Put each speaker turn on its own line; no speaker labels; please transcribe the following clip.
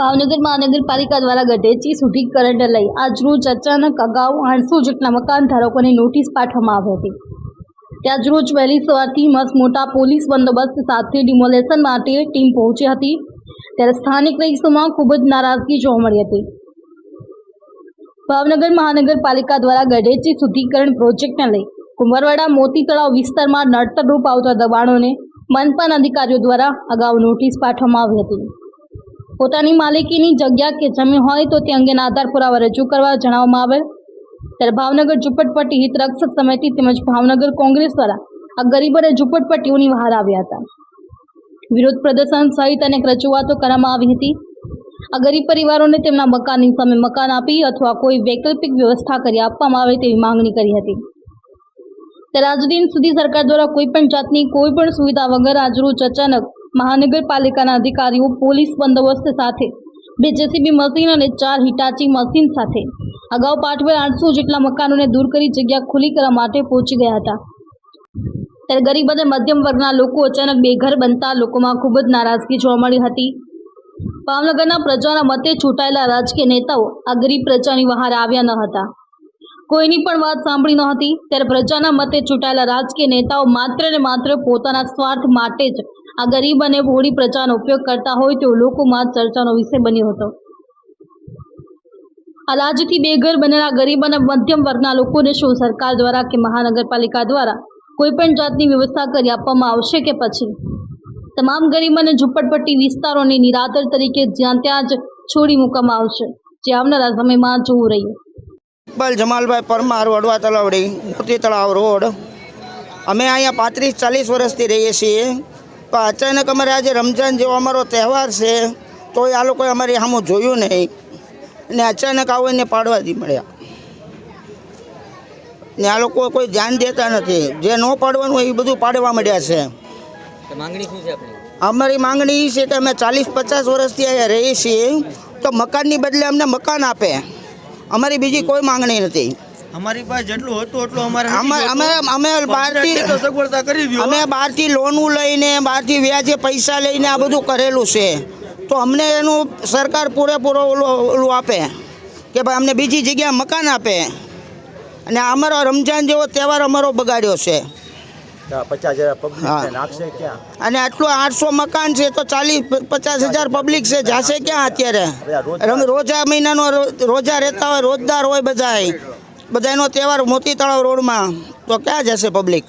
ભાવનગર મહાનગરપાલિકા દ્વારા ગઢેચી સુધી કરંટ લઈ આજરોજ અચાનક અગાઉ આઠસો જેટલા મકાન ધારકોને નોટિસ પાઠવવામાં આવી હતી. ત્યાં જ રોજ વહેલી સવારથી મસ્ત મોટા પોલીસ બંદોબસ્ત સાથે ડિમોલેશન માટે ટીમ પહોંચી હતી. ત્યારે સ્થાનિક રહીશોમાં ખૂબ જ નારાજગી જોવા મળી હતી. ભાવનગર મહાનગરપાલિકા દ્વારા ગઢેચી શુદ્ધિકરણ પ્રોજેક્ટને લઈ કુંભરવાડા મોતી તળાવ વિસ્તારમાં નડતરરૂપ આવતા દબાણોને મનપાન અધિકારીઓ દ્વારા અગાઉ નોટિસ પાઠવવામાં આવી હતી. પોતાની માલિકીની જગ્યા કે જમીન હોય તો તે અંગેના આધાર પુરાવા રજૂ કરવા જણાવવામાં આવેલ ત્યારે ભાવનગર ઝુંપડપટ્ટી હિત રક્ષક સમિતિ તેમજ ભાવનગર કોંગ્રેસ દ્વારા આ ગરીબ અને ઝુંપડપટ્ટીઓની બહાર આવ્યા હતા. વિરોધ પ્રદર્શન સહિત અનેક રજૂઆતો કરવામાં આવી હતી. આ ગરીબ પરિવારોને તેમના મકાનની સામે મકાન આપી અથવા કોઈ વૈકલ્પિક વ્યવસ્થા કરી આપવામાં આવે તેવી માંગણી કરી હતી. ત્યારે આજ દિન સુધી સરકાર દ્વારા કોઈ પણ જાતની કોઈ પણ સુવિધા વગર આજરોજ અચાનક મહાનગરપાલિકાના અધિકારીઓ, પોલીસ બંદોબસ્ત સાથે, બે જેસીબી મશીન અને ચાર હિટાચી મશીન સાથે. અગાઉ પાઠવેલ આઠસો જેટલા મકાનોને દૂર કરી જગ્યા ખુલ્લી કરવા માટે પહોંચી ગયા હતા. ત્યારે ગરીબ અને મધ્યમ વર્ગના લોકો અચાનક બેઘર બનતા લોકોમાં ખૂબ જ નારાજગી જોવા મળી હતી. ભાવનગરના પ્રજાના મતે ચૂંટાયેલા રાજકીય નેતાઓ આ ગરીબ પ્રજાની બહાર આવ્યા ન હતા. કોઈની પણ વાત સાંભળી ન હતી. ત્યારે પ્રજાના મતે ચૂંટાયેલા રાજકીય નેતાઓ માત્ર ને માત્ર પોતાના સ્વાર્થ માટે જ આ ગરીબ અને ભોળી પ્રજાનો ઉપયોગ કરતા હોય તેવો લોકોમાં ચર્ચાનો વિષય બન્યો હતો. અલાજથી બેઘર બનેલા ગરીબ અને મધ્યમ વર્ગના લોકોને શું સરકાર દ્વારા કે મહાનગરપાલિકા દ્વારા કોઈ પણ જાતની વ્યવસ્થા કરી આપવામાં આવશે કે પછી? તમામ ગરીબ અને ઝુંપડપટ્ટી વિસ્તારોને નિરાતર તરીકે જ્યાં ત્યાં જ છોડી મૂકવામાં આવશે. જે આવનારા સમયમાં જોવું રહ્યું.
ઇકબાલ જમાલભાઈ પરમાર, વડવા તલાવડી, મોતી તળાવ રોડ. અમે અહીંયા પાંત્રીસ ચાલીસ વર્ષથી રહીએ છીએ. પણ અચાનક અમારે આજે રમજાન જેવો અમારો તહેવાર છે તો આ લોકોએ અમારી સામું જોયું નહીં. ને અચાનક આવો પાડવા દી મળ્યા. ને આ લોકો કોઈ ધ્યાન દેતા નથી. જે ન પાડવાનું હોય એ બધું પાડવા મળ્યા છે. અમારી માંગણી એ છે કે અમે ચાલીસ પચાસ વર્ષથી અહીંયા રહીએ છીએ તો મકાનની બદલે અમને મકાન આપે. અમારી બીજી કોઈ માંગણી નથી.
અમારી પાસે જેટલું હતું એટલું અમારે
અમે અમે અમે બહારથી
સગવડતા કરી
અમે બહારથી લોનું લઈને બહારથી વ્યાજે પૈસા લઈને આ બધું કરેલું છે. તો અમને એનું સરકાર પૂરેપૂરો ઓલું ઓલું આપે કે ભાઈ અમને બીજી જગ્યાએ મકાન આપે. અને અમારો રમજાન જેવો તહેવાર અમારો બગાડ્યો છે. અને આટલું આઠસો મકાન છે તો ચાલીસ પચાસ હજાર પબ્લિક છે. જાશે ક્યાં અત્યારે? રોજા મહિનાનો રોજા રહેતા હોય રોજદાર હોય બધાય. બધાનો તહેવાર મોતી તળાવ રોડમાં. તો ક્યાં જશે પબ્લિક